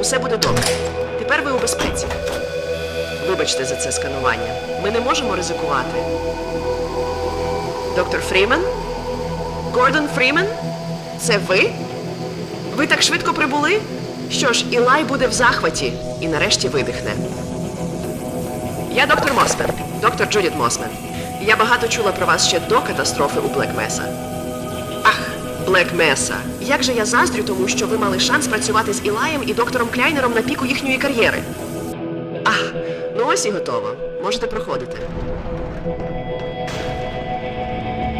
Усе буде добре. Тепер ви у безпеці. Вибачте за це сканування. Ми не можемо ризикувати. Доктор Фрімен? Гордон Фрімен? Це ви? Ви так швидко прибули? Що ж, Ілай буде в захваті і нарешті видихне. Я доктор Мосмен, доктор Джудіт Мосмен. Я багато чула про вас ще до катастрофи у Блек Меса. Ах, Блек Меса. Як же я заздрю тому, що ви мали шанс працювати з Ілаєм і доктором Кляйнером на піку їхньої кар'єри. Ах, ну ось і готово. Можете проходити.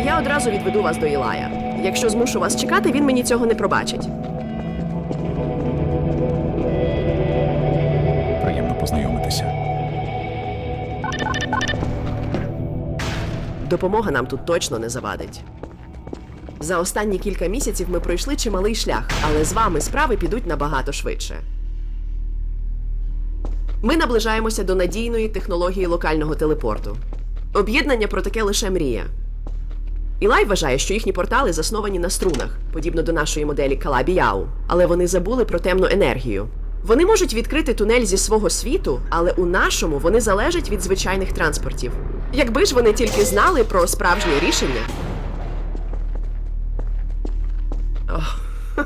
Я одразу відведу вас до Ілая. Якщо змушу вас чекати, він мені цього не пробачить. Приємно познайомитися. Допомога нам тут точно не завадить. За останні кілька місяців ми пройшли чималий шлях, але з вами справи підуть набагато швидше. Ми наближаємося до надійної технології локального телепорту. Об'єднання про таке лише мрія. Ілай вважає, що їхні портали засновані на струнах, подібно до нашої моделі Калабіяу, але вони забули про темну енергію. Вони можуть відкрити тунель зі свого світу, але у нашому вони залежать від звичайних транспортів. Якби ж вони тільки знали про справжнє рішення.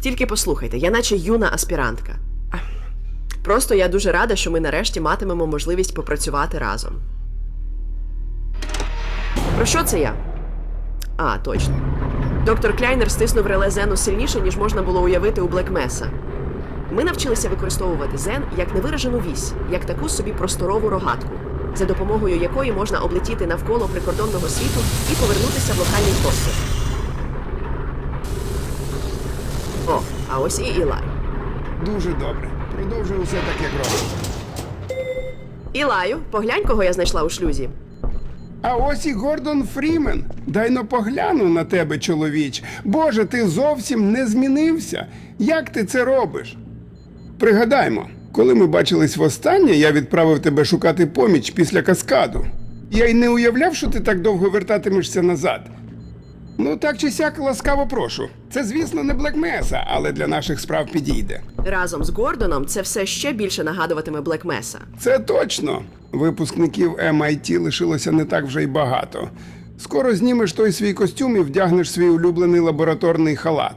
Тільки послухайте, я наче юна аспірантка. Просто я дуже рада, що ми нарешті матимемо можливість попрацювати разом. Про що це я? А, точно. Доктор Кляйнер стиснув реле Зену сильніше, ніж можна було уявити у Блекмеса. Ми навчилися використовувати Зен як невиражену вісь, як таку собі просторову рогатку, за допомогою якої можна облетіти навколо прикордонного світу і повернутися в локальний простір. А ось і Ілай. Дуже добре. Продовжуй усе так, як робиш. Ілаю, поглянь, кого я знайшла у шлюзі. А ось і Гордон Фрімен. Дай но погляну на тебе, чоловіч. Боже, ти зовсім не змінився. Як ти це робиш? Пригадаймо, коли ми бачились востаннє, я відправив тебе шукати поміч після каскаду. Я й не уявляв, що ти так довго вертатимешся назад. Ну, так чи сяк ласкаво прошу. Це, звісно, не Блекмеса, але для наших справ підійде. Разом з Гордоном це все ще більше нагадуватиме Блекмеса. Це точно. Випускників MIT лишилося не так вже й багато. Скоро знімеш той свій костюм і вдягнеш свій улюблений лабораторний халат.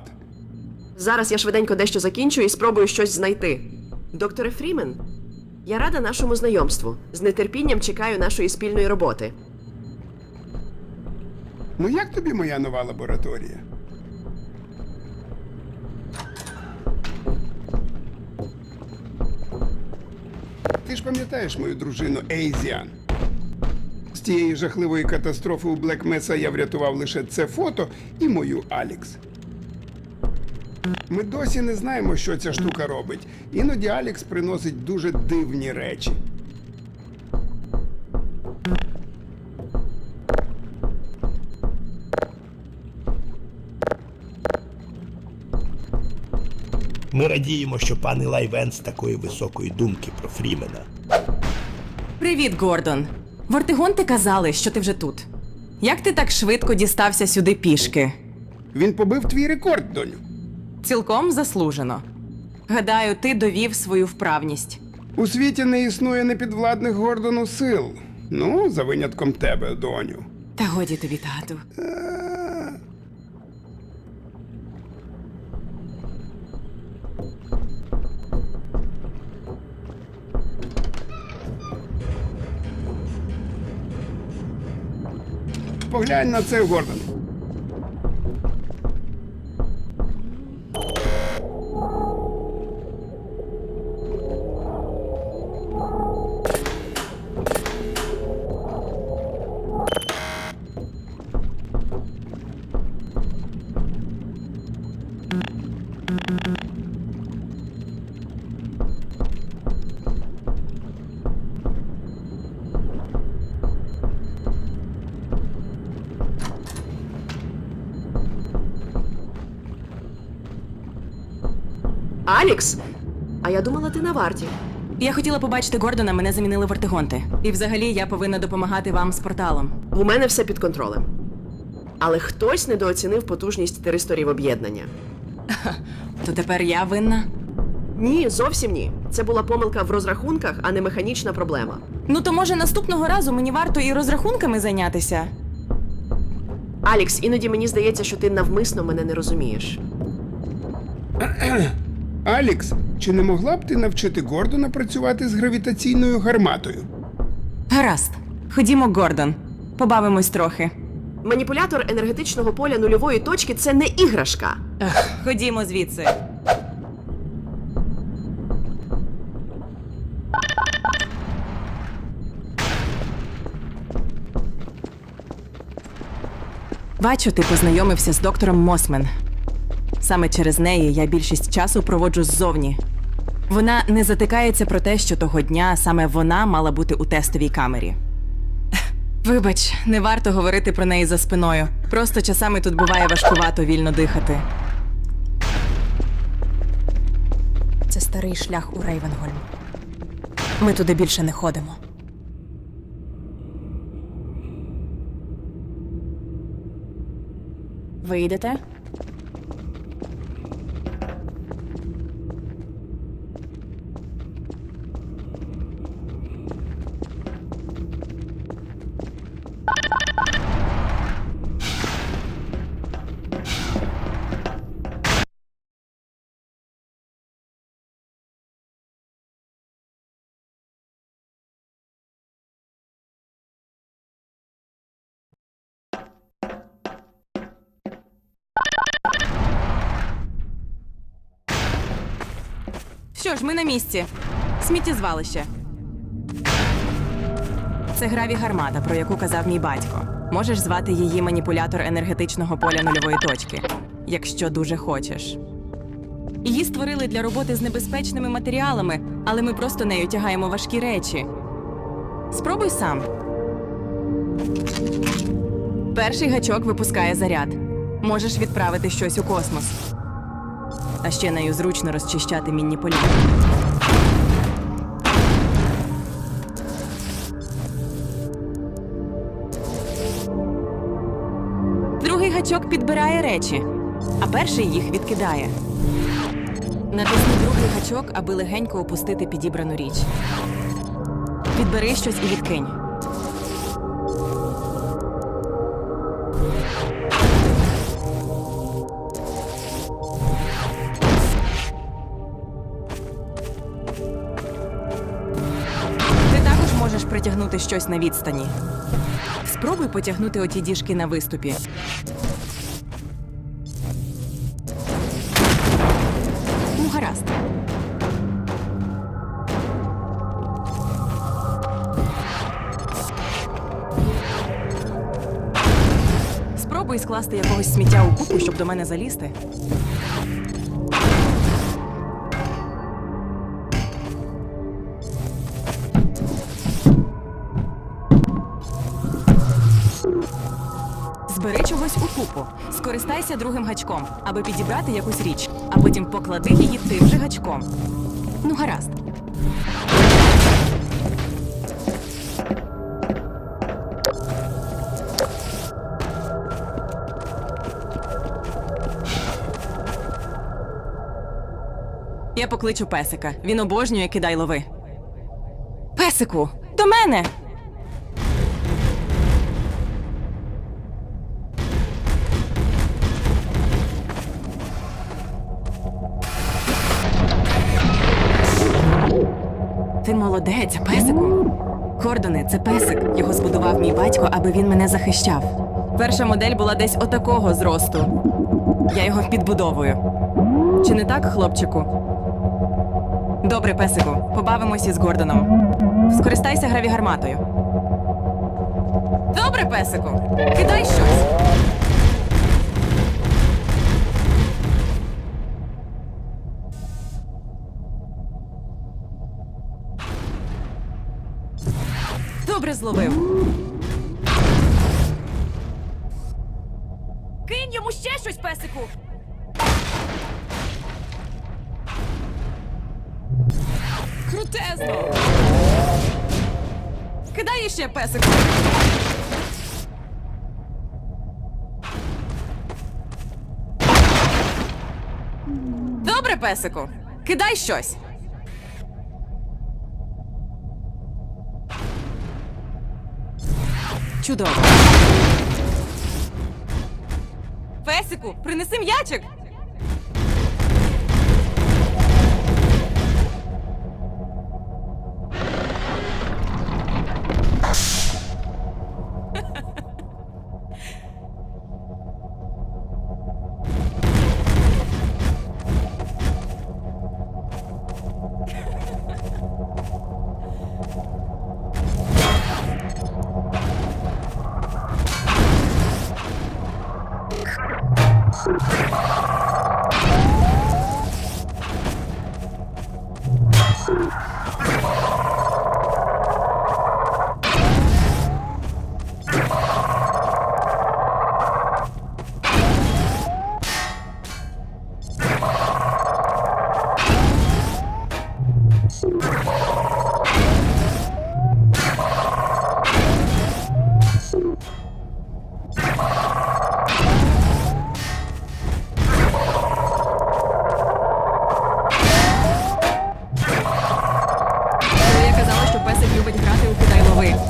Зараз я швиденько дещо закінчу і спробую щось знайти. Докторе Фрімен, я рада нашому знайомству. З нетерпінням чекаю нашої спільної роботи. Ну як тобі моя нова лабораторія? Ти ж пам'ятаєш мою дружину Ейзіан? З тієї жахливої катастрофи у Блек Меса я врятував лише це фото і мою Алікс. Ми досі не знаємо, що ця штука робить. Іноді Алікс приносить дуже дивні речі. Ми радіємо, що пан Ілай Венс такої високої думки про Фрімена. Привіт, Гордон. Вортигонти казали, що ти вже тут. Як ти так швидко дістався сюди пішки? Він побив твій рекорд, доню. Цілком заслужено. Гадаю, ти довів свою вправність. У світі не існує непідвладних Гордону сил. Ну, за винятком тебе, доню. Та годі тобі, тату. Поглянь на це, Гордон. Алікс! А я думала, ти на варті. Я хотіла побачити Гордона, мене замінили вортигонти. І взагалі я повинна допомагати вам з порталом. У мене все під контролем. Але хтось недооцінив потужність теристорів об'єднання. То тепер я винна? Ні, зовсім ні. Це була помилка в розрахунках, а не механічна проблема. Ну то може наступного разу мені варто і розрахунками зайнятися? Алікс, іноді мені здається, що ти навмисно мене не розумієш. Алікс, чи не могла б ти навчити Гордона працювати з гравітаційною гарматою? Гаразд. Ходімо, Гордон. Побавимось трохи. Маніпулятор енергетичного поля нульової точки це не іграшка. Ходімо звідси. Бачу, ти познайомився з доктором Мосмен. Саме через неї я більшість часу проводжу ззовні. Вона не затикається про те, що того дня саме вона мала бути у тестовій камері. Вибач, не варто говорити про неї за спиною. Просто часами тут буває важкувато вільно дихати. Це старий шлях у Рейвенгольм. Ми туди більше не ходимо. Ви йдете? Що ж, ми на місці. Сміттєзвалище. Це граві гармата, про яку казав мій батько. Можеш звати її маніпулятор енергетичного поля нульової точки, якщо дуже хочеш. Її створили для роботи з небезпечними матеріалами, але ми просто нею тягаємо важкі речі. Спробуй сам. Перший гачок випускає заряд. Можеш відправити щось у космос. А ще нею зручно розчищати мінні поля. Другий гачок підбирає речі, а перший їх відкидає. Натисни другий гачок, аби легенько опустити підібрану річ. Підбери щось і відкинь. Притягнути щось на відстані. Спробуй потягнути оті діжки на виступі. Ну, гаразд. Спробуй скласти якогось сміття у купу, щоб до мене залізти. Збери чогось у купу. Скористайся другим гачком, аби підібрати якусь річ, а потім поклади її тим же гачком. Ну, гаразд. Я покличу песика. Він обожнює кидай лови. Песику, до мене! Молодець, песику. Кордони, це песик. Його збудував мій батько, аби він мене захищав. Перша модель була десь отакого зросту. Я його підбудовую. Чи не так, хлопчику? Добре, песику, побавимося з Гордоном. Скористайся гравігарматою. Добре, песику. Кидай щось. добре зловив. Кинь йому ще щось, песику. Крутезно. Кидай ще песику. Добре, песику. Кидай щось. Чудово. Песику, принеси м'ячик.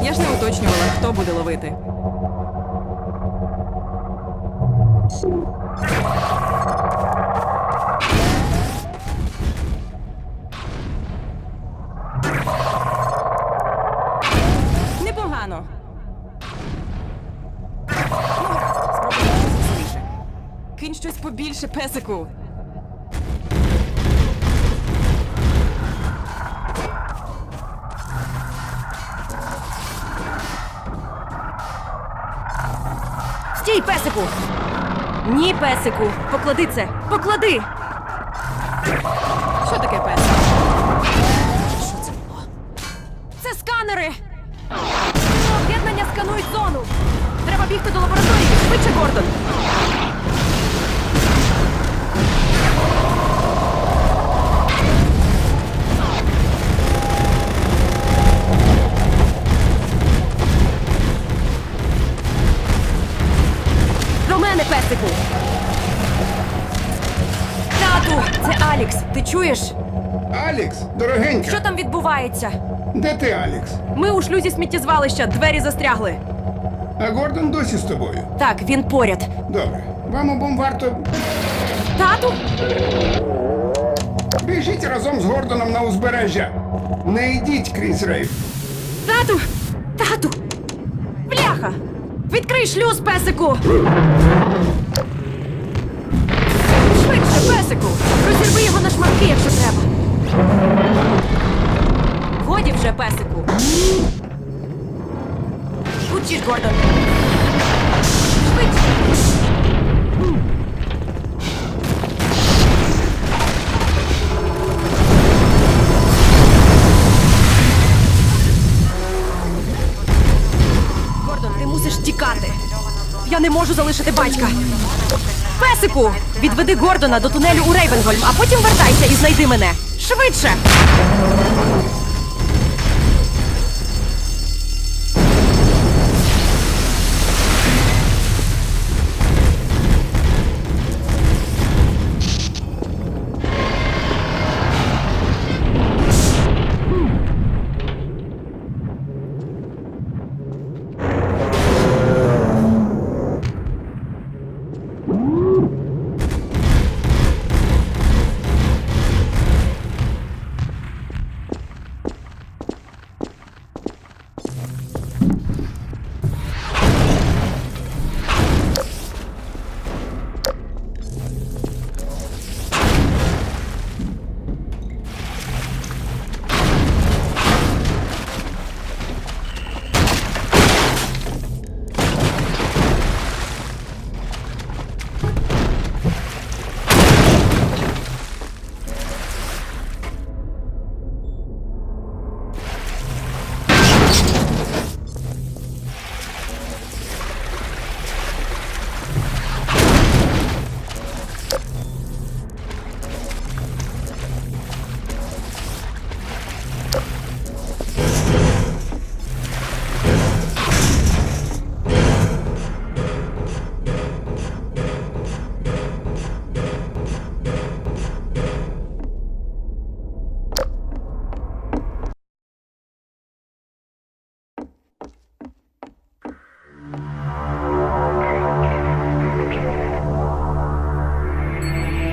Я ж не уточнювала, хто буде ловити. Непогано. Ну. Кинь щось побільше, песику. Песику! Ні, песику! Поклади це! Поклади! Алікс, дорогенька, Що там відбувається? де ти, Алікс? Ми у шлюзі сміттєзвалища, двері застрягли. А Гордон досі з тобою. Так, він поряд. Добре. Вам обом варто Тату? біжіть разом з Гордоном на узбережжя. Не йдіть крізь рейф. Тату! Тату! Бляха! Відкрий шлюз, песику! Швидше, песику! Розірви його на шматки, якщо треба. Годі вже, песику. Учись, Гордон. Швидше! Гордон, ти мусиш тікати. Я не можу залишити батька. Песику! Відведи Гордона до тунелю у Рейвенгольм, а потім вертайся і знайди мене. Швидше!